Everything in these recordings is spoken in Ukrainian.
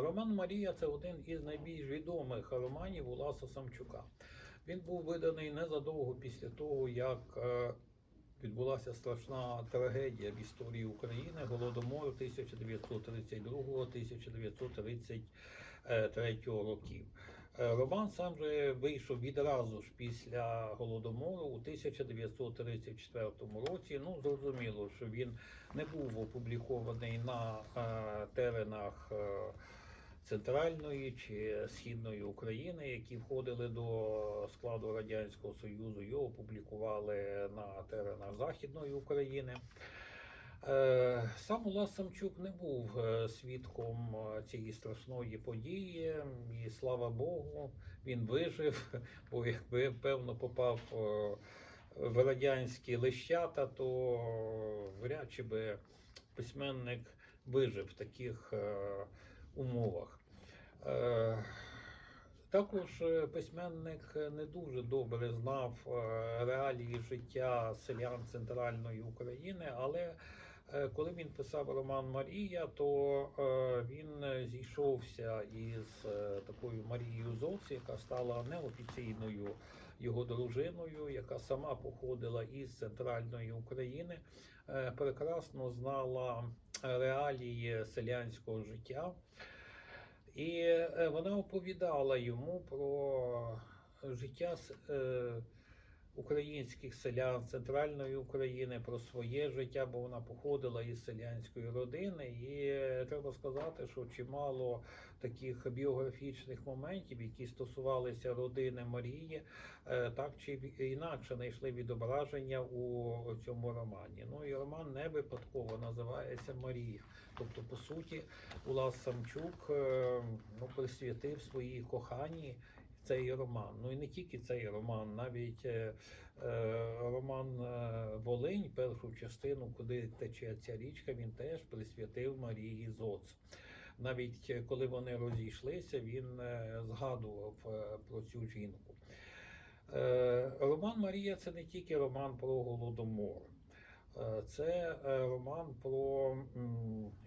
Роман Марія це один із найбільш відомих романів Уласа Самчука. Він був виданий незадовго після того, як е, відбулася страшна трагедія в історії України Голодомору 1932-1933 років. Е, Роман сам же вийшов відразу ж після голодомору у 1934 році. Ну зрозуміло, що він не був опублікований на е, теренах центральної чи східної України, які входили до складу радянського союзу. Його опублікували на теренах західної України. Е, Сам Улас Самчук не був е, свідком е, цієї страшної події, і слава Богу, він вижив, бо якби певно попав в радянські лищата, то вряд чи би письменник вижив таких умовах. Е, Також е, письменник не дуже добре знав е, реалії життя селян центральної України, але коли він писав роман Марія, то він зійшовся із такою Марією Зоц, яка стала неофіційною його дружиною, яка сама походила із центральної України, прекрасно знала реалії селянського життя. І е, вона оповідала йому про життя е, українських селян центральної України, про своє життя, бо вона походила із селянської родини. І треба сказати, що чимало таких біографічних моментів, які стосувалися родини Марії, е, так чи інакше знайшли відображення у цьому романі. Ну і роман не випадково називається Марія. Тобто, по суті, Улас Самчук е, ну, присвятив своїй коханій цей роман. Ну і не тільки цей роман, навіть е, е, роман е, Волинь, першу частину, куди тече ця річка, він теж присвятив Марії Зоц. Навіть е, коли вони розійшлися, він згадував про цю жінку. Роман Марія це не тільки роман про голодомор. Це роман про,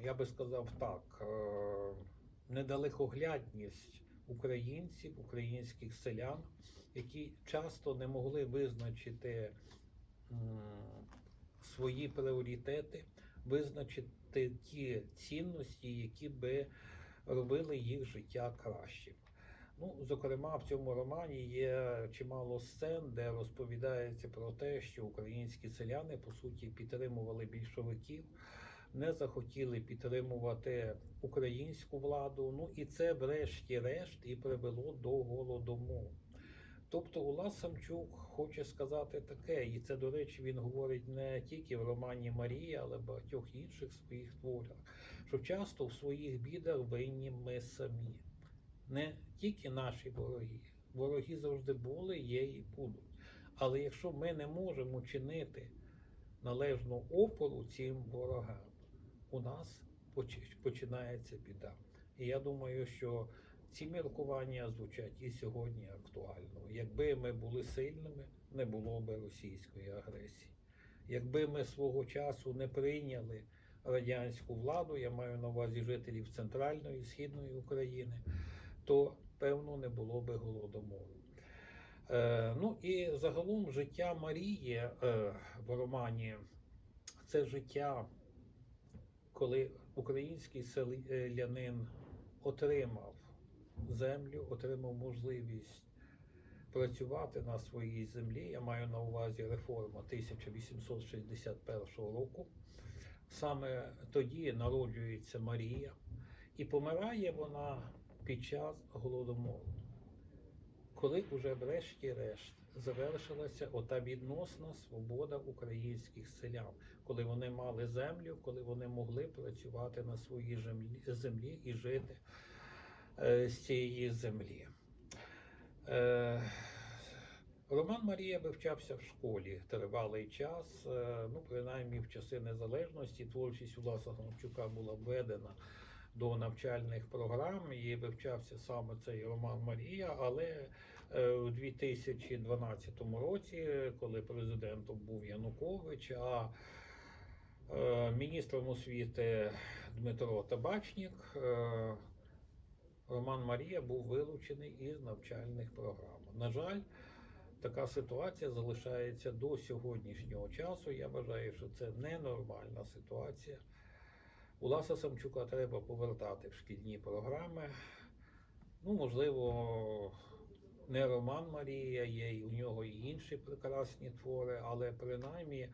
я би сказав так, недалекоглядність українців, українських селян, які часто не могли визначити свої пріоритети, визначити ті цінності, які би робили їх життя кращим. Ну, зокрема, в цьому романі є чимало сцен, де розповідається про те, що українські селяни по суті підтримували більшовиків, не захотіли підтримувати українську владу. Ну і це, врешті-решт, і привело до голодомору. Тобто Улас Самчук хоче сказати таке, і це, до речі, він говорить не тільки в романі Марія, але в багатьох інших своїх творах, що часто в своїх бідах винні ми самі не тільки наші вороги. Вороги завжди були, є і будуть. Але якщо ми не можемо чинити належну опору цим ворогам, у нас починається біда. І я думаю, що ці міркування звучать і сьогодні актуально. Якби ми були сильними, не було би російської агресії. Якби ми свого часу не прийняли радянську владу, я маю на увазі жителів центральної і східної України, то певно не було би голодомору. Е, ну і загалом життя Марії е, в романі це життя, коли український селянин отримав землю, отримав можливість працювати на своїй землі. Я маю на увазі реформа 1861 року. Саме тоді народжується Марія, і помирає вона під час голодомору, коли вже врешті-решт завершилася ота відносна свобода українських селян, коли вони мали землю, коли вони могли працювати на своїй землі, і жити е, з цієї землі. Е, Роман Марія вивчався в школі тривалий час, е, ну принаймні в часи незалежності. Творчість Уласа Гончука була введена до навчальних програм і вивчався саме цей Роман Марія. Але у 2012 році, коли президентом був Янукович, а е, міністром освіти Дмитро Табачнік. е, Роман Марія був вилучений із навчальних програм. На жаль, така ситуація залишається до сьогоднішнього часу. Я вважаю, що це ненормальна ситуація. Уласа Самчука треба повертати в шкільні програми. Ну, можливо, не Роман Марія є, у нього і інші прекрасні твори, але принаймні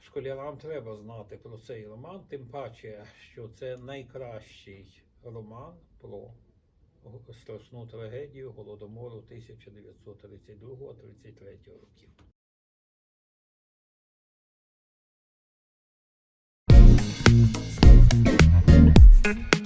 школярам треба знати про цей роман, тим паче, що це найкращий роман про страшну трагедію Голодомору 1932-33 років. Thank